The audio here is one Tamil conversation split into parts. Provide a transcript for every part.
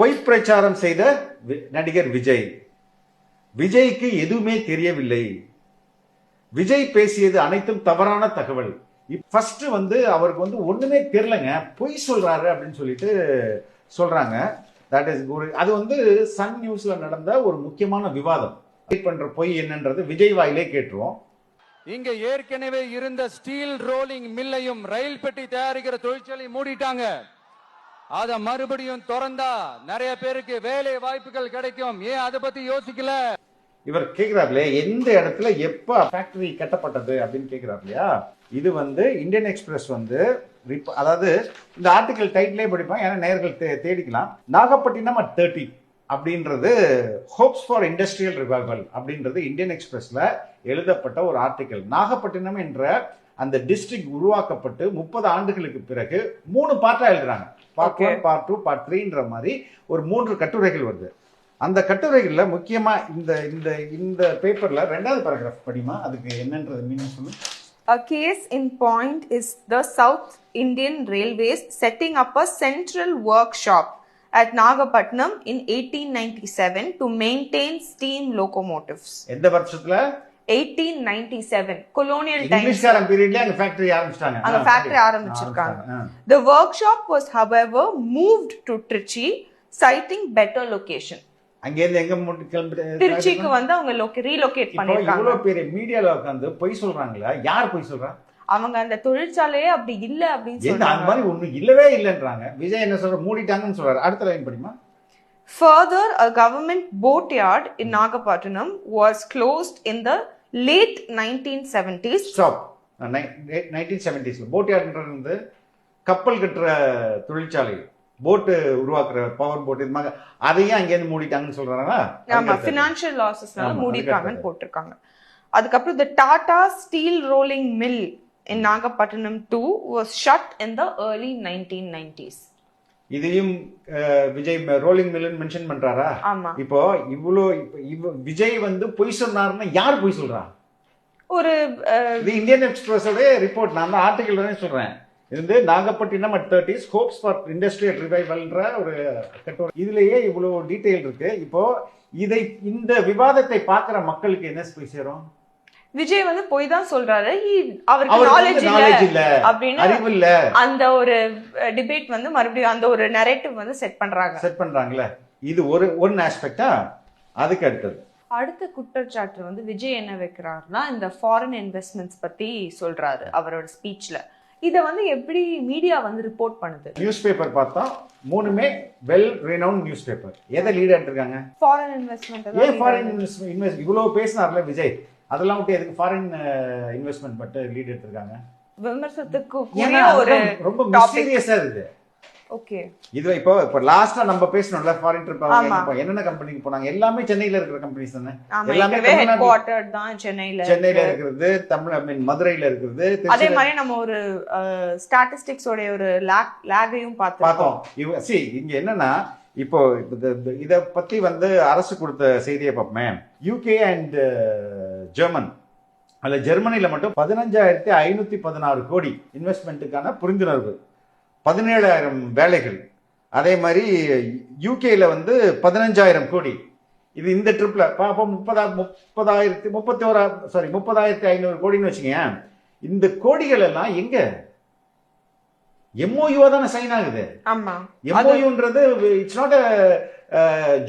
பொய் பிரச்சாரம் செய்த வி- நடிகர் விஜய். விஜய்க்கு எதுவுமே தெரியவில்லை. விஜய் பேசியது அனைத்தும் தவறான தகவல். ஃபர்ஸ்ட் வந்து அவருக்கு வந்து ஒண்ணுமே தெரியலங்க. பொய் சொல்றாரு அப்படின்னு சொல்லிட்டு சொல்றாங்க. தட் இஸ் ஒரு அது வந்து சன் நியூஸ்ல நடந்த ஒரு முக்கியமான விவாதம். பண்ற பொய் என்னன்றது விஜய் வாயிலே கேட்டுருவோம். இங்க ஏற்கனவே இருந்த ஸ்டீல் ரோலிங் மில்லையும் ரயில் பெட்டி தயாரிக்கிற தொழிற்சாலையும் மூடிட்டாங்க. அத மறுபடியும் திறந்தா நிறைய பேருக்கு வேலை வாய்ப்புகள் கிடைக்கும். ஏன் அதை பத்தி யோசிக்கல? இவர் கேக்குறாருலே எந்த இடத்துல எப்ப ஃபேக்டரி கட்டப்பட்டது அப்படின்னு கேக்குறாரு இல்லையா இது வந்து இந்தியன் எக்ஸ்பிரஸ் வந்து அதாவது இந்த ஆர்டிக்கல் டைட்டிலே படிப்போம் ஏன்னா நேர்கள் தே தேடிக்கலாம். நாகப்பட்டினம் அட் தேர்ட்டி அப்படின்றது ஹோப்ஸ் ஃபார் இண்டஸ்ட்ரியல் ரிவைவல் அப்படின்றது இந்தியன் எக்ஸ்பிரஸ்ல எழுதப்பட்ட ஒரு ஆர்டிக்கல் நாகப்பட்டினம் என்ற அந்த டிஸ்ட்ரிக்ட் உருவாக்கப்பட்டு முப்பது ஆண்டுகளுக்கு பிறகு மூணு பார்ட்டா எழுதுறாங்க. Part. One part two part த்ரீன்ற மாதிரி ஒரு மூன்று கட்டுரைகள் வருது அந்த கட்டுரைகள்ல முக்கியமா இந்த இந்த இந்த பேப்பர்ல ரெண்டாவது பேராகிராஃப் படிமா அதுக்கு என்னன்றது மீனிங் சொல்லு A case in point is the South Indian Railways setting up a central workshop at Nagapatnam in 1897 to maintain steam locomotives. எந்த வருஷத்துல 1897 colonial times. இங்கிலீஷ்காரன் பீரியட்ல அங்க ஃபேக்டரி ஆரம்பிச்சிட்டாங்க factory சரி. ஆரம்பிச்சிருக்காங்க. ஆரம்பிச்சிட்டாங்க. The workshop was, however, moved to Trichy, citing better location. ஆ. அங்க இருந்து எங்க திருச்சிக்கு வந்து அவங்க ரீலோகேட் பண்ணிருக்காங்க இவ்வளவு பெரிய மீடியால உட்காந்து பொய் சொல்றாங்களா யார் பொய் சொல்றா அவங்க அந்த தொழிற்சாலையே அப்படி இல்ல அப்படின்னு எந்த அந்த சொல்றாங்க மாதிரி ஒண்ணு இல்லவே இல்லைன்றாங்க விஜய் என்ன சொல்ற மூடிட்டாங்கன்னு சொல்றாரு அடுத்த லைன் படிமா Further, a government boatyard in Nagapattinam was closed in the late 1970s. Stop nineteen செவன்டிஸ்ல boat யார்ட்ன்றது வந்து கப்பல் கட்டுற தொழிற்சாலை. போட்டு உருவாக்குற பவர் போட் இது மாதிரி அதையும் அங்கேருந்து மூடிட்டாங்கன்னு சொல்றாங்களா? ஆமா ஃபினான்ஷியல் லாசஸ்னால ஆமா, அதுக்கு போட்டிருக்காங்க. அதுக்கப்புறம் the Tata Steel Rolling Mill in Nagapattinam too was shut in the early 1990s. இதையும் விஜய் ரோலிங் மில்லுன்னு மென்ஷன் பண்றாரா? இப்போ இவ்வளோ விஜய் வந்து பொய் சொன்னாருன்னா யார் பொய் சொல்றா? ஒரு இந்தியன் எக்ஸ்பிரஸோட ரிப்போர்ட் நான் தான் ஆர்டிகல் தானே சொல்றேன். இது வந்து Nagapattinam at thirties hopes for industrial ரிவைவல்ன்ற ஒரு கட்டுரை. இதுலயே இவ்வளவு டீடைல் இருக்கு. இப்போ இதை இந்த விவாதத்தை பார்க்கிற மக்களுக்கு என்ன போய் சேரும்? விஜய் வந்து போய் தான் சொல்றாரு. அவருக்கு நாலேஜ் இல்ல அப்படின்னு அறிவு இல்ல. அந்த ஒரு டிபேட் வந்து மறுபடியும் அந்த ஒரு நரேட்டிவ் வந்து செட் பண்றாங்க. செட் பண்றாங்கல்ல. இது ஒரு ஒன் ஆஸ்பெக்டா அதுக்கு அடுத்தது. அடுத்த குற்றச்சாட்டு வந்து விஜய் என்ன வைக்கிறாருன்னா இந்த ஃபாரின் இன்வெஸ்ட்மெண்ட்ஸ் பத்தி சொல்றாரு அவரோட ஸ்பீச்ல இத வந்து எப்படி மீடியா வந்து ரிப்போர்ட் பண்ணுது? நியூஸ் பேப்பர் பார்த்தா மூணுமே வெல் renowned நியூஸ் பேப்பர் எதை லீட் இருக்காங்க ஃபாரின் இன்வெஸ்ட்மெண்ட் ஏன் ஃபாரின் இன்வெஸ்ட் இவ்வளவு பேசினார்ல விஜய்? அதெல்லாம் விட்டு எதுக்கு ஃபாரின் இன்வெஸ்ட்மெண்ட் மட்டும் லீட் எடுத்திருக்காங்க? விமர்சனத்துக்கு ரொம்ப மிஸ்டீரியஸா இருக்கு ஓகே. இது இப்போ இப்போ லாஸ்டா நம்ம பேசணும்ல ஃபாரின் ட்ரிப். என்னென்ன கம்பெனிக்கு போனாங்க? எல்லாமே சென்னையில இருக்கிற கம்பெனிஸ் தானே? எல்லாமே தான் சென்னையில சென்னையில இருக்கிறது தமிழ் ஐ மீன் மதுரையில இருக்கிறது அதே மாதிரி நம்ம ஒரு ஸ்டாட்டிஸ்டிக்ஸ் உடைய ஒரு லேக் லேகையும் பார்த்தோம். பார்த்தோம் சி இங்க என்னன்னா இப்போ இத பத்தி வந்து அரசு கொடுத்த செய்தியை பார்ப்போமே. UK and German. அதுல ஜெர்மனில மட்டும் பதினஞ்சாயிரத்தி ஐநூத்தி பதினாறு கோடி இன்வெஸ்ட்மெண்ட்டுக்கான புரிந்துணர்வு பதினேழாயிரம் வேலைகள். அதே மாதிரி யூகேல வந்து பதினஞ்சாயிரம் கோடி. இது இந்த ட்ரிப்ல அப்போ முப்பதா முப்பதாயிரத்தி முப்பத்தி ஓரா சாரி முப்பதாயிரத்தி ஐநூறு கோடின்னு வச்சுக்கங்க. இந்த கோடிகள் எல்லாம் எங்க? எம்ஓயூவா தானே சைன் ஆகுது. ஆமா. எம்ஓயூன்றது இட்ஸ் நாட்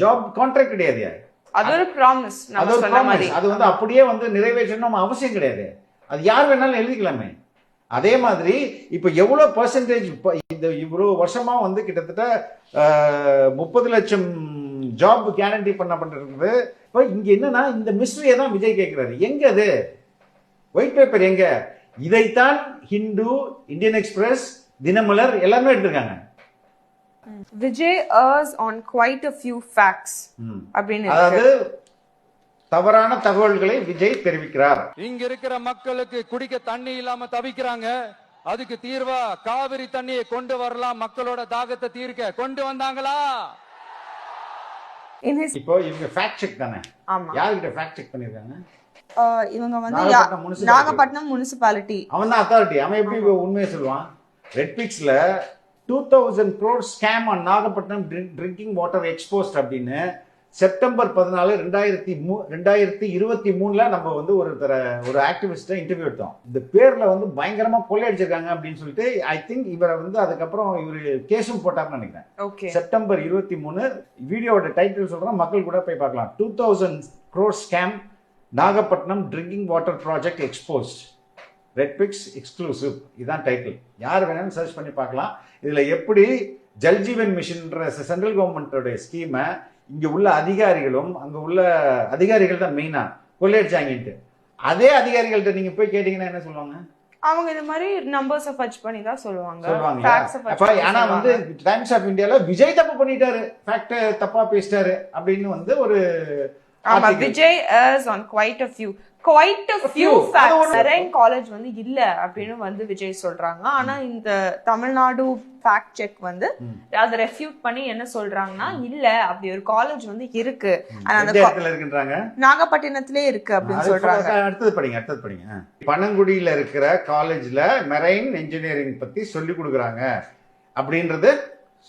ஜாப் கான்ட்ராக்ட் கிடையாது. அது ஒரு ப்ராமிஸ் அது ஒரு promise. அது வந்து அப்படியே வந்து நிறைவேற்றணும் அவசியம் கிடையாது. அது யார் வேணாலும் எழுதிக்கலாமே. அதே மாதிரி இப்ப எவ்வளவு பர்சன்டேஜ் இந்த இவ்வளவு வருஷமா வந்து கிட்டத்தட்ட முப்பது லட்சம் ஜாப் கேரண்டி பண்ண பண்றது. இப்போ இங்க என்னன்னா இந்த மிஸ்ட்ரியை தான் விஜய் கேட்கிறாரு எங்க அது? ஒயிட் பேப்பர் எங்க? இதைத்தான் ஹிந்து இந்தியன் எக்ஸ்பிரஸ் தினமலர் எல்லாமே எடுத்திருக்காங்க. Vijay errs on quite a few facts. அப்படின்னு. அதாவது தவறான தகவல்களை விஜய் தெரிவிக்கிறார். இங்க இருக்கிற மக்களுக்கு குடிக்க தண்ணி இல்லாம தவிக்கிறாங்க. அதுக்கு தீர்வா காவிரி தண்ணியை கொண்டு வரலாம் மக்களோட தாகத்தை தீர்க்க. கொண்டு வந்தாங்களா? இப்போ இவங்க ஃபேக்ட் செக் தானே? ஆமா. யாருக்கிட்ட ஃபேக்ட் செக் பண்ணிருக்காங்க இவங்க வந்து நாகப்பட்டினம் முனிசிபாலிட்டி அவன் தான் அத்தாரிட்டி அவன் எப்படி உண்மையை சொல்லுவான்? Red பிக்ஸ்ல two thousand crore scam on Nagapattinam drinking water exposed அப்படின்னு செப்டம்பர் பதினாலு ரெண்டாயிரத்தி மூ ரெண்டாயிரத்தி இருபத்தி மூணுல நம்ம வந்து ஒரு தர ஒரு ஆக்டிவிஸ்ட்டை இன்டர்வியூ எடுத்தோம். இந்த பேர்ல வந்து பயங்கரமா கொள்ளையடிச்சிருக்காங்க அப்படின்னு சொல்லிட்டு ஐ திங்க் இவரை வந்து அதுக்கப்புறம் இவர் கேஸும் போட்டார்னு நினைக்கிறேன். ஓகே. செப்டம்பர் இருபத்தி மூணு வீடியோவோட டைட்டில் சொல்றேன் மக்கள் கூட போய் பார்க்கலாம். Two thousand crore scam Nagapattinam drinking water project exposed red pix exclusive இதான் டைட்டில் யார் வேணாலும் சர்ச் பண்ணி பார்க்கலாம். இதில் எப்படி ஜல்ஜீவன் மிஷன்ன்ற சென்ட்ரல் கவர்மெண்ட்டோடைய ஸ்கீமை இங்கே உள்ள அதிகாரிகளும் அங்கே உள்ள அதிகாரிகள் தான் மெயினாக கொள்ளையடிச்சாங்கன்ட்டு. அதே அதிகாரிகள்ட்ட நீங்கள் போய் கேட்டிங்கன்னா என்ன சொல்லுவாங்க? அவங்க இந்த மாதிரி நம்பர்ஸ் ஃபட்ச் பண்ணி தான் சொல்லுவாங்க. சொல்லுவாங்க. அ ஆனா வந்து. டைம்ஸ் ஆஃப் இந்தியால விஜய் தப்பு பண்ணிட்டாரு. ஃபேக்ட் தப்பா பேசிட்டாரு அப்படின்னு வந்து ஒரு. Vijay is on quite a அது facts ஒரு- மெரைன் காலேஜ் வந்து இல்ல அப்படின்னு வந்து விஜய் சொல்றாங்க. ஆனா இந்த தமிழ்நாடு ஃபேக்ட் செக் வந்து அதை ரெஃப்யூட் பண்ணி என்ன சொல்றாங்கன்னா இல்ல அப்படி ஒரு காலேஜ் வந்து இருக்கு. நாகப்பட்டினத்திலே இருக்கு அப்படின்னு சொல்றாங்க. அடுத்தது படிங்க அடுத்தது படிங்க. பனங்குடியில இருக்கிற காலேஜ்ல மெரைன் இன்ஜினியரிங் பத்தி சொல்லி கொடுக்குறாங்க. அப்படின்றது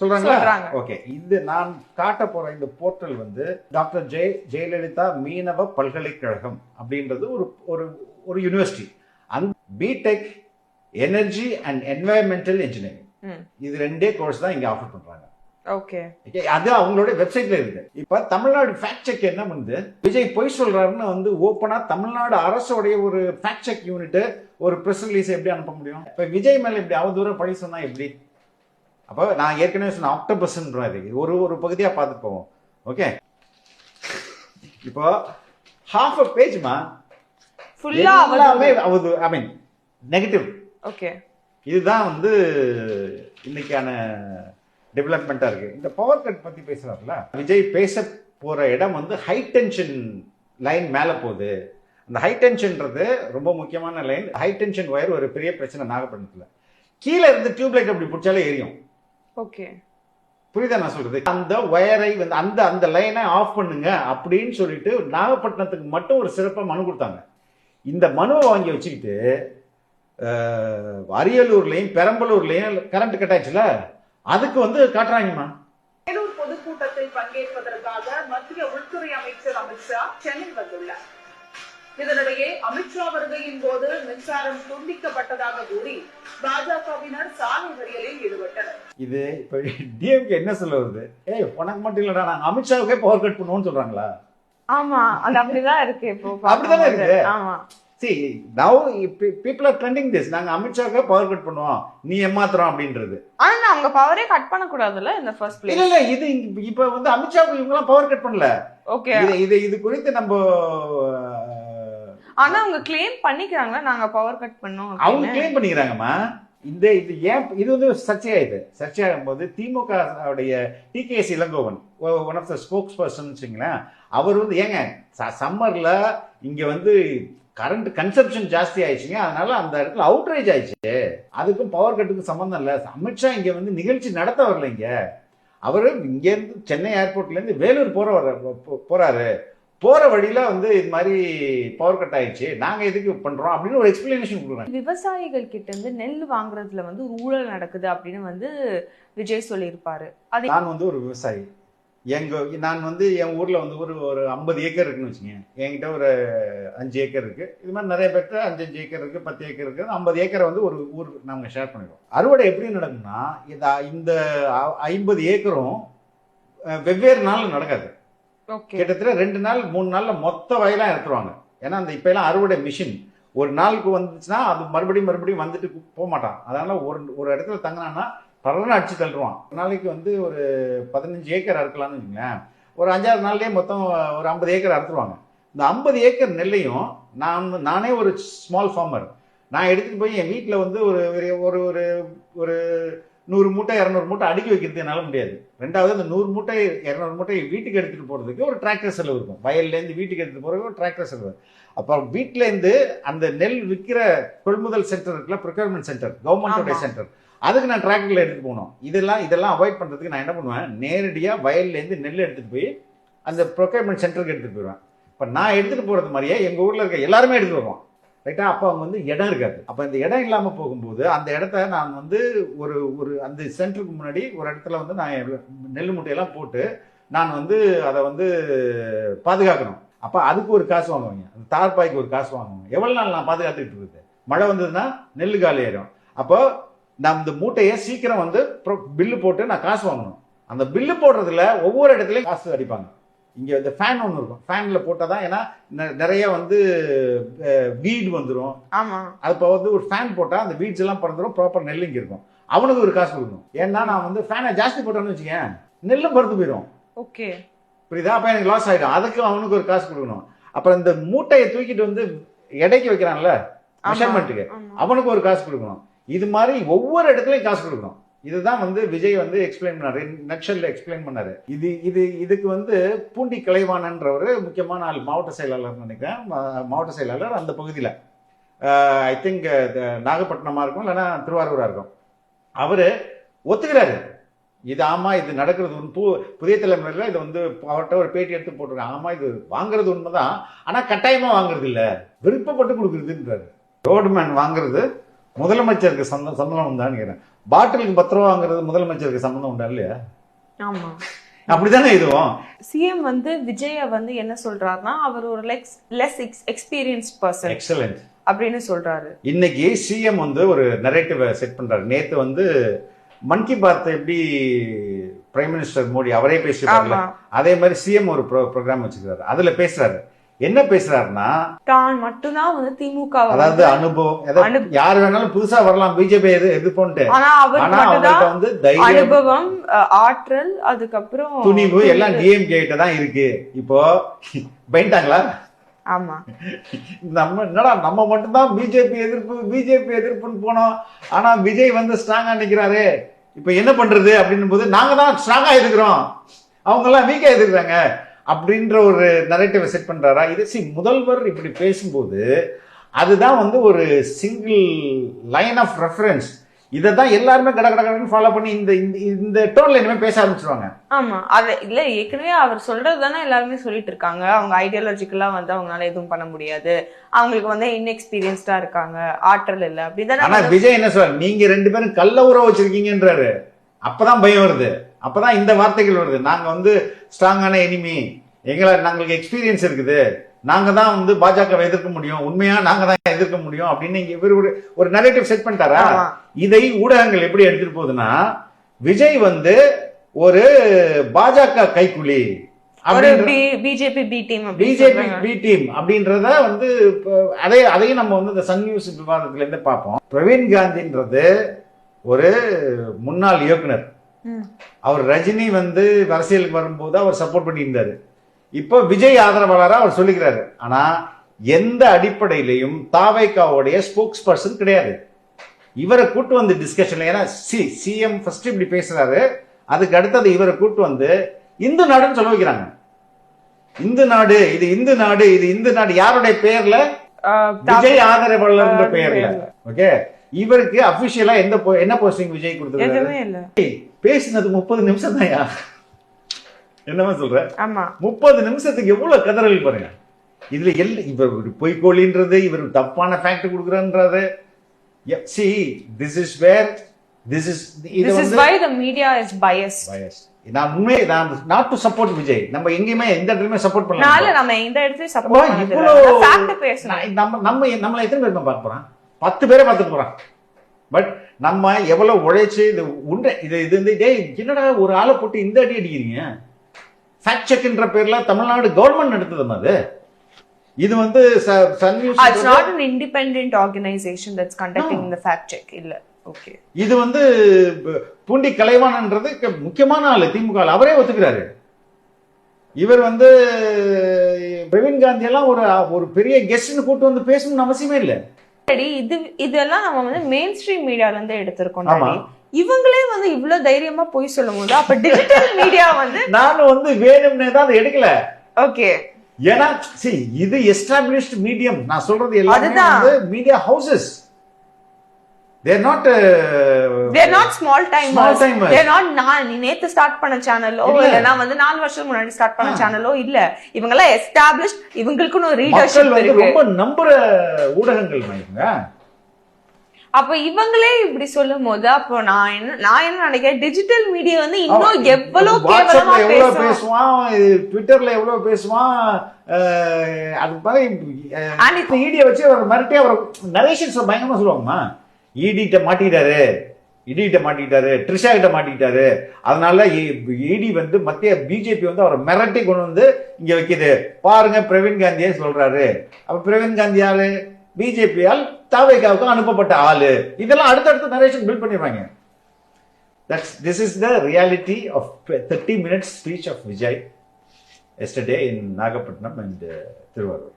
சொல்றாங்களா? சொல்றாங்க. ஓகே. இது நான் காட்ட போற இந்த போர்ட்டல் வந்து டாக்டர் ஜெய ஜெயலலிதா மீனவ பல்கலைக்கழகம் அப்படின்றது ஒரு ஒரு ஒரு யூனிவர்சிட்டி அந்த BTech energy and environmental engineering. இது ரெண்டே கோர்ஸ் தான் இங்க ஆஃபர் பண்றாங்க. ஓகே. அது அவங்களோட வெப்சைட்ல இருக்கு. இப்ப தமிழ்நாடு ஃபேக்ட் செக் என்ன பண்ணுது? விஜய் பொய் சொல்றாருன்னு வந்து ஓப்பனா தமிழ்நாடு அரசோடைய ஒரு ஃபேக்ட் செக் யூனிட் ஒரு பிரஸ் ரிலீஸ் எப்படி அனுப்ப முடியும்? இப்ப விஜய் மேல இப்படி அவதூற பழி சொன்னா எப்படி? அப்போ நான் ஏற்கனவே சொன்ன ஆக்டோபஸ்ன்றாரு ஒரு ஒரு பகுதியா பார்த்துட்டு போவோம். ஓகே இப்போ ஹாஃப் அ பேஜ்மா ஃபுல்லா எல்லாமே அவது ஐ மீன் நெகட்டிவ் ஓகே இதுதான் வந்து இன்னைக்கான டெவலப்மெண்ட்டாக இருக்கு. இந்த பவர் கட் பற்றி பேசுகிறாருல விஜய் பேச போகிற இடம் வந்து ஹை டென்ஷன் லைன் மேலே போகுது. அந்த ஹை டென்ஷன்ன்றது ரொம்ப முக்கியமான லைன் ஹை டென்ஷன் ஒயர் ஒரு பெரிய பிரச்சனை நாகப்பட்டினத்தில். கீழே இருந்து டியூப்லைட் அப்படி பிடிச்சாலே எரியும். ஓகே. புரியுதா நான் சொல்றது? அந்த ஒயரை வந்து அந்த அந்த லைனை ஆஃப் பண்ணுங்க அப்படின்னு சொல்லிட்டு நாகப்பட்டினத்துக்கு மட்டும் ஒரு சிறப்பாக மனு கொடுத்தாங்க. இந்த மனுவை வாங்கி வச்சுக்கிட்டு அரியலூர்லயும் பெரம்பலூர்லயும் கரண்ட் கட் ஆச்சுல அதுக்கு வந்து காட்டுறாங்கம்மா. பொதுக்கூட்டத்தில் பங்கேற்பதற்காக மத்திய உள்துறை அமைச்சர் அமித்ஷா சென்னை வந்துள்ளார். இதனிடையே அமித்ஷா வருகையின் போது மின்சாரம் துண்டிக்கப்பட்டதாக கூறி பாஜகவினர் சாலை மறியலில் ஈடுபட்டனர். இது இப்போ டிஎம்கே என்ன சொல்ல வருது? ஏய் உனக்கு மட்டும் இல்லடா நாங்க அமித்ஷாவுக்கே பவர் கட் பண்ணுவோம்னு சொல்றாங்களா? ஆமா அது அப்படிதான் இருக்கு இப்போ அப்படிதானே. இருக்கு. ஆமா. See now people are trending this நாங்க அமித்ஷாவுக்கே பவர் கட் பண்ணுவோம். நீ ஏமாத்துறோம் அப்படின்றது. ஆனா அவங்க பவரே கட் பண்ண கூடாதுல்ல இந்த ஃபர்ஸ்ட் இல்ல பிளேஸ் இல்ல இது இங்க- இப்ப வந்து அமித்ஷாவுக்கு இவங்கலாம் பவர் கட் பண்ணல. ஓகே இது இது இது குறித்து நம்ம ஆனா அவங்க கிளைம் பண்ணிக்கிறாங்க நாங்க பவர் கட் பண்ணோம் அவங்க கிளைம் பண்ணிக்கிறாங்கம்மா. இந்த இது ஏன் இது வந்து சர்ச்சையாயுது சர்ச்சையாகும் போது திமுக உடைய TKS Elangovan one of the spokesperson வச்சுங்களேன் அவர் வந்து ஏங்க சம்மர்ல இங்க வந்து கரண்ட் கன்சப்ஷன் ஜாஸ்தி ஆயிடுச்சுங்க. அதனால அந்த இடத்துல அவுட்ரேஜ் ஆயிடுச்சு. அதுக்கும் பவர் கட்டுக்கும் சம்மந்தம் இல்லை. அமித்ஷா இங்க வந்து நிகழ்ச்சி நடத்த வரல இங்க. அவர் இங்கேருந்து சென்னை ஏர்போர்ட்ல இருந்து வேலூர் போற வர- போ- போறாரு. போற வழியில வந்து இது மாதிரி பவர் கட் ஆயிடுச்சு. நாங்க எதுக்கு பண்றோம்? அப்படின்னு ஒரு எக்ஸ்பிளனேஷன் கொடுக்குறாங்க. விவசாயிகள் கிட்ட இருந்து நெல் வாங்குறதுல வந்து ஒரு ஊழல் நடக்குது அப்படின்னு வந்து விஜய் சொல்லியிருப்பாரு. அது நான் வந்து ஒரு விவசாயி. எங்க நான் வந்து என் ஊர்ல வந்து ஒரு ஒரு ஐம்பது ஏக்கர் இருக்குன்னு வச்சுங்க என்கிட்ட ஒரு அஞ்சு ஏக்கர் இருக்கு. இது மாதிரி நிறைய பேர்ட்ட அஞ்சு அஞ்சு ஏக்கர் இருக்கு பத்து ஏக்கர் இருக்கு. ஐம்பது ஏக்கரை வந்து ஒரு ஊர் நாங்க ஷேர் பண்ணிடுவோம் அறுவடை எப்படி நடக்கும்னா இந்த ஐம்பது ஏக்கரும் வெவ்வேறு நாள் நடக்காது. கிட்டத்தட்ட ரெண்டு நாள் மூணு நாள்ல மொத்த வயலாம் எடுத்துருவாங்க ஏன்னா அந்த இப்ப எல்லாம் அறுவடை மிஷின் ஒரு நாளுக்கு வந்துச்சுன்னா அது மறுபடியும் மறுபடியும் வந்துட்டு போக மாட்டான். அதனால ஒரு ஒரு இடத்துல தங்கினான்னா பலரும் அடிச்சு தள்ளுவான். ஒரு நாளைக்கு வந்து ஒரு பதினஞ்சு ஏக்கர் அறுக்கலாம்னு வச்சுங்களேன். ஒரு அஞ்சாறு நாள்லேயே மொத்தம் ஒரு ஐம்பது ஏக்கர் அறுத்துருவாங்க. இந்த ஐம்பது ஏக்கர் நெல்லையும் நான் நானே ஒரு ஸ்மால் ஃபார்மர் நான் எடுத்துகிட்டு போய் என் வீட்டில் வந்து ஒரு ஒரு- ஒரு ஒரு ஒரு நூறு மூட்டை இரநூறு மூட்டை அடுக்கி வைக்கிறது என்னால் முடியாது. ரெண்டாவது அந்த நூறு மூட்டை இரநூறு மூட்டை வீட்டுக்கு எடுத்துட்டு போறதுக்கு ஒரு டிராக்டர் செலவு இருக்கும். வயல்லேருந்து வீட்டுக்கு எடுத்துட்டு போறதுக்கு ஒரு டிராக்டர் செலவு. அப்போ வீட்டிலேருந்து அந்த நெல் விற்கிற கொள்முதல் சென்டர் இருக்குல்ல ப்ரொக்யூர்மெண்ட் சென்டர் கவர்மெண்டோட ஆமா. சென்டர் அதுக்கு நான் டிராக்டர்ல எடுத்துட்டு போகணும். இதெல்லாம் இதெல்லாம் அவாய்ட் பண்றதுக்கு நான் என்ன பண்ணுவேன்? நேரடியா வயல்லேருந்து நெல் எடுத்துட்டு போய் அந்த ப்ரொக்யூர்மெண்ட் சென்டருக்கு எடுத்துட்டு போயிடுவேன். இப்போ நான் எடுத்துட்டு போறது மாதிரியே எங்க ஊர்ல இருக்க எல்லாருமே எடுத்துட்டு வருவான். ரைட்டா அப்போ அவங்க வந்து இடம் இருக்காது. அப்போ இந்த இடம் இல்லாமல் போகும்போது அந்த இடத்த நான் வந்து ஒரு ஒரு அந்த சென்டருக்கு முன்னாடி ஒரு இடத்துல வந்து நான் நெல் மூட்டையெல்லாம் போட்டு நான் வந்து அதை வந்து பாதுகாக்கணும். அப்போ அதுக்கு ஒரு காசு வாங்குவாங்க. அந்த தார்பாய்க்கு ஒரு காசு வாங்குவாங்க. எவ்வளோ நாள் நான் பாதுகாத்துக்கிட்டு இருக்குது மழை வந்ததுன்னா நெல் காலி ஆயிடும் அப்போ நான் இந்த மூட்டையை சீக்கிரம் வந்து பில்லு போட்டு நான் காசு வாங்கணும். அந்த பில்லு போடுறதுல ஒவ்வொரு இடத்துலையும் காசு அடிப்பாங்க. இங்கே இந்த ஃபேன் ஒன்று இருக்கும். ஃபேனில் போட்டால் தான் ஏன்னா நிறைய வந்து வீடு வந்துடும் ஆமா. அப்போ வந்து ஒரு ஃபேன் போட்டால் அந்த வீட்ஸ் எல்லாம் பறந்துடும் ப்ராப்பர் நெல் இங்கே இருக்கும். அவனுக்கு ஒரு காசு கொடுக்கணும். ஏன்னா நான் வந்து ஃபேனை ஜாஸ்தி போட்டேன்னு வச்சுக்கேன். நெல்லும் பறந்து போயிடும் ஓகே. புரியுதா? அப்போ எனக்கு லாஸ் ஆகிடும் அதுக்கு அவனுக்கு ஒரு காசு கொடுக்கணும். அப்புறம் இந்த மூட்டையை தூக்கிட்டு வந்து எடைக்கு வைக்கிறான்ல மெஷர்மெண்ட்டுக்கு அவனுக்கு ஒரு காசு கொடுக்கணும். இது மாதிரி ஒவ்வொரு இடத்துலையும் காசு கொடுக்கணும். இதுதான் வந்து விஜய் வந்து எக்ஸ்பிளைன் பண்ணாரு. நக்ஷல்ல எக்ஸ்பிளைன் பண்ணாரு. இது இது இதுக்கு வந்து பூண்டி கலைவாணன்றவர் முக்கியமான ஆள் மாவட்ட செயலாளர் நினைக்கிறேன். மா- மாவட்ட செயலாளர் அந்த பகுதியில். ஐ திங்க் நாகப்பட்டினமாக இருக்கும் இல்லைன்னா திருவாரூராக இருக்கும். அவர் ஒத்துக்கிறாரு. இது ஆமாம் இது நடக்கிறது உண் பு புதிய தலைமுறையில் இது வந்து அவர்கிட்ட ஒரு பேட்டி எடுத்து போட்டிருக்காங்க ஆமாம் இது வாங்குறது உண்மைதான். ஆனால் கட்டாயமாக வாங்குறது இல்லை விருப்பப்பட்டு கொடுக்குறதுன்றாரு. ரோடுமேன் வாங்குறது முதலமைச்சருக்கு சந்தம் சம்பளம் உண்டான்னு கேட்கிறேன் பாட்டிலுக்கு பத்து ரூபா வாங்குறது முதலமைச்சருக்கு சம்பந்தம் உண்டா இல்லையா? ஆமா. அப்படிதானே இதுவும்? சிஎம் வந்து விஜய வந்து என்ன சொல்றாருன்னா அவர் ஒரு lex less experienced person excellent அப்படின்னு சொல்றாரு. இன்னைக்கு சிஎம் வந்து ஒரு நரேட்டிவை செட் பண்றாரு. நேத்து வந்து மன் கி பாத் எப்படி பிரைம் மினிஸ்டர் மோடி அவரே பேசிருக்காருல ஆமா. அதே மாதிரி சிஎம் ஒரு ப்ரோக்ராம் வச்சுக்கிறாரு அதுல பேசுறாரு. என்ன பேசுறாருன்னா தான் மட்டும்தான் வந்து திமுக அதாவது அனுபவம் யார் வேணாலும் புதுசா வரலாம் பிஜேபி எது எதிர்ப்போன்ட்டு ஆனா அவர் வந்து அனுபவம் ஆற்றல் அதுக்கப்புறம் துணிவு எல்லாம் டிஎம்கே கிட்ட தான் இருக்கு. இப்போ பயன்ட்டாங்களா ஆமா. நம்ம என்னடா நம்ம மட்டும்தான் பிஜேபி எதிர்ப்பு பிஜேபி எதிர்ப்புன்னு போனோம். ஆனா விஜய் வந்து ஸ்ட்ராங்கா நிக்கிறாரு. இப்ப என்ன பண்றது அப்படின்னும் போது நாங்க தான் ஸ்ட்ராங்கா எதிர்க்கிறோம். அவங்க எல்லாம் வீக்கா எதிர்க்கிறாங்க. அப்படின்ற ஒரு நரேட்டிவை செட் பண்றாரா? இது சி முதல்வர் இப்படி பேசும்போது அதுதான் வந்து ஒரு சிங்கிள் லைன் ஆஃப் ரெஃபரன்ஸ் இதை தான் எல்லாருமே கட கட கடன்னு ஃபாலோ பண்ணி இந்த இந்த- டோன்ல இனிமே பேச ஆரம்பிச்சிருவாங்க. ஆமா. அது இல்ல ஏற்கனவே அவர் சொல்றது தானே எல்லாருமே சொல்லிட்டு இருக்காங்க. அவங்க ஐடியாலஜிக்கலா வந்து அவங்களால எதுவும் பண்ண முடியாது. அவங்களுக்கு வந்து இன்எக்ஸ்பீரியன்ஸ்டா இருக்காங்க. ஆற்றல் இல்ல. ஆனா அப்படிதானே விஜய் என்ன சொல்ற நீங்க ரெண்டு பேரும் கள்ள உறவு வச்சிருக்கீங்கன்றாரு. அப்பதான் பயம் வருது. அப்பதான் இந்த வார்த்தைகள் வருது. நாங்க வந்து ஸ்ட்ராங்கான எனிமி. எங்களை நாங்களுக்கு எக்ஸ்பீரியன்ஸ் இருக்குது. நாங்க தான் வந்து பாஜகவை எதிர்க்க முடியும். உண்மையா நாங்க தான் எதிர்க்க முடியும் அப்படின்னு இங்க இவர் ஒரு ஒரு நரேட்டிவ் செட் பண்ணிட்டாரா. இதை ஊடகங்கள் எப்படி எடுத்துட்டு போகுதுன்னா விஜய் வந்து ஒரு BJP கைக்குலி BJP B team BJP B team அப்படின்றத வந்து அதே அதையும் நம்ம வந்து இந்த சன் நியூஸ் விவாதத்துல இருந்து பார்ப்போம். பிரவீன் காந்தின்றது ஒரு முன்னாள் இயக்குனர். அவர் ரஜினி வந்து அரசியலுக்கு வரும்போது அவர் சப்போர்ட் பண்ணியிருந்தாரு. இப்போ விஜய் ஆதரவாளரா அவர் சொல்லிக்கிறாரு. ஆனா எந்த அடிப்படையிலையும் தாவைக்காவுடைய ஸ்போக்ஸ் பர்சன் கிடையாது. இவரை கூட்டு வந்து டிஸ்கஷன்ல ஏன்னா சி சிஎம் ஃபர்ஸ்ட் இப்படி பேசுறாரு. அதுக்கு அடுத்தது இவரை கூட்டு வந்து இந்து நாடுன்னு சொல்ல வைக்கிறாங்க. இந்து நாடு இது இந்து நாடு இது இந்து நாடு யாருடைய பெயர்ல விஜய் ஆதரவாளர்ன்ற பெயர்ல ஓகே? இவருக்கு அபிஷியலா எந்த என்ன போஸ்டிங் விஜய் கொடுத்துருக்காரு? பேசினது முப்பது நிமிஷம் தான்யா என்னமா சொல்ற? ஆமா. முப்பது நிமிஷத்துக்கு எவ்வளவு கதறல் பாருங்க. இதுல எல் இவர் ஒரு பொய்க்கோழின்றது இவர் தப்பான fact கொடுக்குறன்றது see this is where this is இது this is why the media is bias bias. நான் உண்மை நான் நாட் டு சப்போர்ட் விஜய். நம்ம எங்கேயுமே எந்த இடத்துலயுமே சப்போர்ட் பண்ணலாம் நம்ம இந்த இடத்துல அப்போ சப்போர்ட் நான் நம்ம நம்ம நம்மள எத்தனை பேர் பார்க்க போறான் பத்து பேரை பார்த்துட்டு போறான். பட் நம்ம எவ்வளவு உழைச்சு இது உண்டை இது இது வந்து டேய் என்னடா ஒரு ஆளை போட்டு இந்த அடி அடிக்கிறீங்க? ஃபேக்ட் செக்ன்ற பேர்ல தமிழ்நாடு கவர்மெண்ட் நடத்துதுமா அது. இது வந்து Sun news it's not an independent organization that's conducting the fact check. இல்ல. ஓகே இது வந்து பூண்டி கலைவாணன்றது முக்கியமான ஆளு திமுக. அவரே ஒத்துக்கிறாரு. இவர் வந்து பிரவீன் காந்தி எல்லாம் ஒரு ஒரு பெரிய கெஸ்ட்னு கூட்டு வந்து பேசணும்னு அவசியமே இல்லை. இது இதெல்லாம் நம்ம வந்து மெயின் ஸ்ட்ரீம் மீடியால இருந்து எடுத்திருக்கோம். இவங்களே வந்து இவ்வளவு தைரியமா போய் சொல்லும் போது அப்ப டிஜிட்டல் மீடியா வந்து நானும் வந்து வேணும்னே தான் அதை எடுக்கல. ஓகே. ஏன்னா see இது எஸ்டாப்ளிஷ்ட் மீடியம் நான் சொல்றது எல்லாமே. வந்து media houses they're not they're not small time. They're not நான் நீ நேத்து ஸ்டார்ட் பண்ண சேனலோ இல்ல. இல்லனா வந்து நாலு வருஷம் முன்னாடி ஸ்டார்ட் பண்ண. சேனலோ இல்ல. இவங்க எல்லாம் எஸ்டாப்லிஷ் இவங்களுக்குன்னு ரீடர்ஷிப் வந்து இருக்கு. ரொம்ப நம்புற ஊடகங்கள் அப்ப இவங்களே இப்படி சொல்லும் போது அப்போ நான் என்ன நான் என்ன நினைக்கிறேன்? டிஜிட்டல் மீடியா வந்து இன்னும் எவ்வளவு கேவலமா பேசுவான்? ட்விட்டர்ல எவ்வளவு பேசுவான்? அது மாதிரி ஈடியை வச்சு அவர் மிரட்டி அவர் நரேஷன்ஸ் பயங்கரமா சொல்லுவாங்கம்மா. ஈடிட்ட மாட்டிட்டாரு இடிகிட்ட மாட்டிக்கிட்டாரு ட்ரிஷா கிட்ட மாட்டிக்கிட்டாரு. அதனால இடி வந்து மத்திய பிஜேபி வந்து அவரை மிரட்டி கொண்டு வந்து இங்க வைக்கிது. பாருங்க பிரவீன் காந்தியே சொல்றாரு. அப்ப பிரவீன் காந்தி யாரு? பிஜேபியால் தாவேகாவுக்கு அனுப்பப்பட்ட ஆளு. இதெல்லாம் அடுத்தடுத்து நரேஷன் பில்ட் பண்ணிடுவாங்க. That's this is the reality of thirty minutes speech of Vijay yesterday in Nagapattinam and Thiruvarur